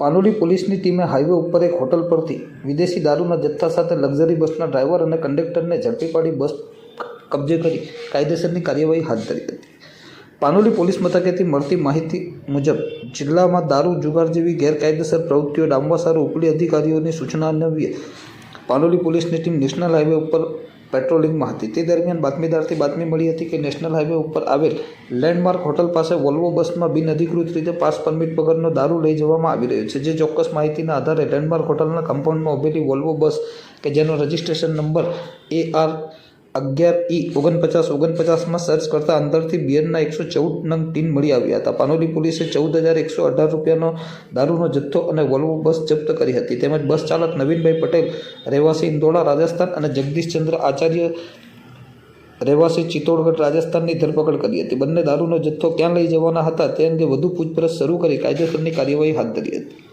પાનોલી પોલીસની ટીમે હાઈવે ઉપર એક હોટલ પરથી વિદેશી દારૂના જથ્થા સાથે લક્ઝરી બસના ડ્રાઈવર અને કંડક્ટરને ઝડપી પાડી બસ કબજે કરી કાયદેસરની કાર્યવાહી હાથ ધરી હતી. પાનોલી પોલીસ મથકેથી મળતી માહિતી મુજબ, જિલ્લામાં દારૂ જુગાર જેવી ગેરકાયદેસર પ્રવૃત્તિઓ ડામવા સારું ઉપલી અધિકારીઓની સૂચના અન્વયે પાનોલી પોલીસની ટીમ નેશનલ હાઈવે ઉપર પેટ્રોલિંગમાં હતી. તે દરમિયાન બાતમીદારથી બાતમી મળી હતી કે નેશનલ હાઈવે ઉપર આવેલ લેન્ડમાર્ક હોટલ પાસે વોલ્વો બસમાં બિનઅધિકૃત રીતે પાસ પરમિટ વગરનો દારૂ લઈ જવામાં આવી રહ્યો છે, જે ચોક્કસ માહિતીના આધારે લેન્ડમાર્ક હોટલના કમ્પાઉન્ડમાં ઉભેલી વોલ્વો બસ કે જેનો રજિસ્ટ્રેશન નંબર એ આર અગિયાર ઈ ઓગણપચાસ, ઓગણપચાસમાં સર્ચ કરતા અંદરથી બિયરના એકસો ચૌદ નંગ ટીન મળી આવ્યા હતા. પાનોલી પોલીસે ચૌદ હજાર એકસો અઢાર રૂપિયાનો દારૂનો જથ્થો અને વોલ્વો બસ જપ્ત કરી હતી. તેમજ બસ ચાલક નવીનભાઈ પટેલ, રહેવાસી ઇન્દોડા રાજસ્થાન અને જગદીશચંદ્ર આચાર્ય, રહેવાસી ચિત્તોડગઢ, રાજસ્થાનની ધરપકડ કરી હતી. બંને દારૂનો જથ્થો ક્યાં લઈ જવાના હતા તે અંગે વધુ પૂછપરછ શરૂ કરી કાયદેસરની કાર્યવાહી હાથ ધરી હતી.